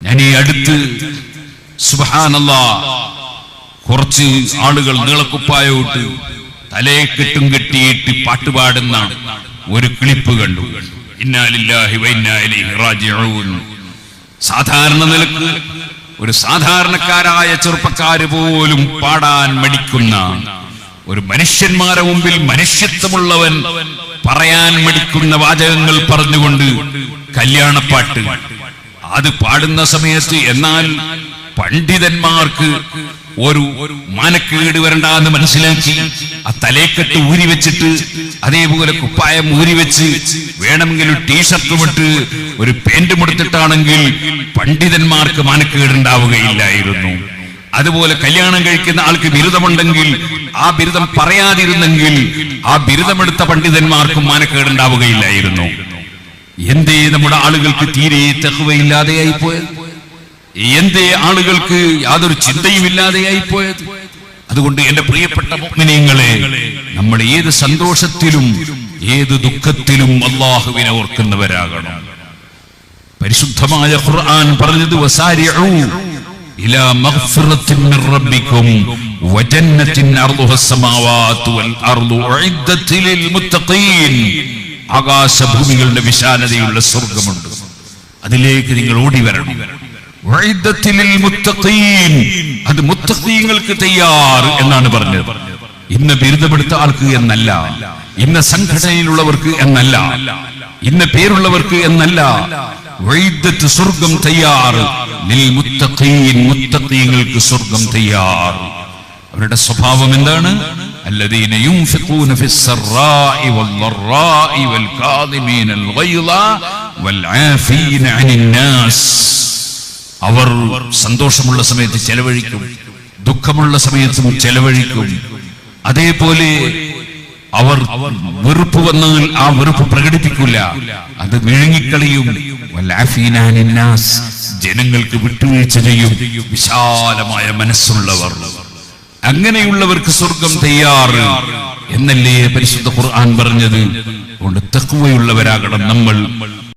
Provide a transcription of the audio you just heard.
ഞാൻ അടുത്ത് സുഹാനല്ല കുറച്ച് ആളുകൾ നീളക്കുപ്പായോട്ട് തലയെ കെട്ടും കെട്ടിയിട്ട് പാട്ടുപാടുന്ന ഒരു ക്ലിപ്പ് കണ്ടു. സാധാരണ നിലയ്ക്ക് ഒരു സാധാരണക്കാരായ ചെറുപ്പക്കാര് പോലും പാടാൻ മടിക്കുന്ന ഒരു മനുഷ്യന്മാരെ മുമ്പിൽ മനുഷ്യത്വമുള്ളവൻ പറയാൻ മടിക്കുന്ന വാചകങ്ങൾ പറഞ്ഞുകൊണ്ട് കല്യാണപ്പാട്ട് അത് പാടുന്ന സമയത്ത് എന്നാൽ പണ്ഡിതന്മാർക്ക് ഒരു മാനക്കേട് വരണ്ടെന്ന് മനസ്സിലാക്കി ആ തലേക്കെട്ട് ഊരി വെച്ചിട്ട് അതേപോലെ കുപ്പായം ഊരി വെച്ച് വേണമെങ്കിൽ ഒരു ടീഷർട്ട് ഇട്ട് ഒരു പാന്റും എടുത്തിട്ടാണെങ്കിൽ പണ്ഡിതന്മാർക്ക് മാനക്കേട് ഉണ്ടാവുകയില്ലായിരുന്നു. അതുപോലെ കല്യാണം കഴിക്കുന്ന ആൾക്ക് ബിരുദമുണ്ടെങ്കിൽ ആ ബിരുദം പറയാതിരുന്നെങ്കിൽ ആ ബിരുദമെടുത്ത പണ്ഡിതന്മാർക്കും മാനക്കേട് ഉണ്ടാവുകയില്ലായിരുന്നു. എന്തേ നമ്മുടെ ആളുകൾക്ക് തീരെ തെഹുവയില്ലാതെയായി പോയത് എന്തേ ആളുകൾക്ക് യാതൊരു ചിന്തയും ഇല്ലാതെയായി പോയത് അതുകൊണ്ട് എന്റെ പ്രിയപ്പെട്ട മുഅ്മിനീങ്ങളെ നമ്മൾ ഏത് സന്തോഷത്തിലും ഏത് ദുഃഖത്തിലും അള്ളാഹുവിനെ ഓർക്കുന്നവരാകണം. പരിശുദ്ധമായ ഖുർആൻ പറഞ്ഞത് ഇലാ വൽ മുത്തഖീൻ ആകാശഭൂമികളുടെ വിശാലതയുള്ള സ്വർഗമുണ്ട്. അതിലേക്ക് നിങ്ങൾ ഓടി വരണം. അത് മുത്തഖീങ്ങൾക്ക് തയ്യാർ എന്നാണ് പറഞ്ഞത്. ഇന്ന് ബിരുദമെടുത്ത ആൾക്ക് എന്നല്ല. ഇന്ന സംഘടനയിലുള്ളവർക്ക് എന്നല്ല. ഇന്ന പേരുള്ളവർക്ക് എന്നല്ല. വൈദ്യത്ത് സ്വർഗം തയ്യാർ. മുത്തഖീൻ മുത്തഖീങ്ങൾക്ക് സ്വർഗം തയ്യാർ. അവരുടെ സ്വഭാവം എന്താണ്? الذين ينفقون في السراء والضراء والكاظمين الغيظ والعافين عن الناس അവർ സന്തോഷമുള്ള സമയത്ത് ചെലവഴിക്കും ദുഃഖമുള്ള സമയത്തും ചെലവഴിക്കും അതേപോലെ അവർ വെറുപ്പ് വന്നാൽ ആ വെറുപ്പ് പ്രകടിപ്പിക്കില്ല അത് വിഴുങ്ങിക്കളിയും വല്ലാഫീനാനിന്നാസ് ജനങ്ങൾക്ക് വിട്ടുവീഴ്ച ചെയ്യും വിശാലമായ മനസ്സുള്ളവർ അങ്ങനെയുള്ളവർക്ക് സ്വർഗം തയ്യാറ് എന്നല്ലേ പരിശുദ്ധ ഖുർആൻ പറഞ്ഞത്? അതുകൊണ്ട് തക്കുവയുള്ളവരാകണം നമ്മൾ.